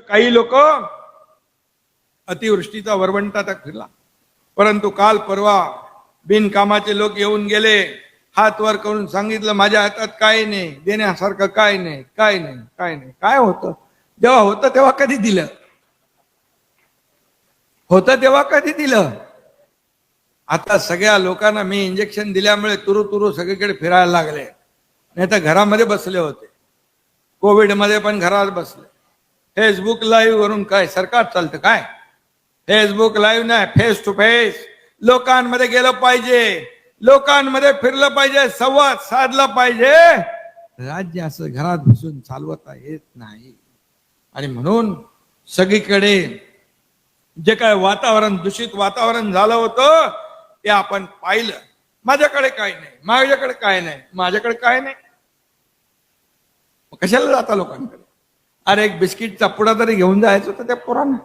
काही लोक अतिवृष्टीचा वरवंटा फिरला. परंतु काल परवा बिनकामाचे लोक येऊन गेले हात वर करून सांगितलं माझ्या हातात काय नाही देण्यासारखं काय नाही काय नाही काय नाही. काय होतं? जेव्हा होतं तेव्हा कधी दिलं? होतं तेव्हा कधी दिलं? आता सगळ्या लोकांना मी इंजेक्शन दिल्यामुळे तुरु तुरु सगळीकडे फिरायला लागले. नाही तर घरामध्ये बसले होते. कोविडमध्ये पण घरात बसले. फेसबुक लाईव्ह वरून काय सरकार चालतं काय? फेसबुक लाईव्ह नाही फेस टू फेस लोकांमध्ये गेलं पाहिजे. लोकांमध्ये फिरलं पाहिजे संवाद साधला पाहिजे. राज्य असं घरात बसून चालवता येत नाही. आणि म्हणून सगळीकडे जे काय वातावरण दूषित वातावरण झालं होतं ते आपण पाहिलं. माझ्याकडे काय नाही माझ्याकडे काय नाही माझ्याकडे काय नाही. कशाला जाता लोकांकडे? अरे एक बिस्किटचा पुडा तरी घेऊन जायचं तर त्या पोरांना.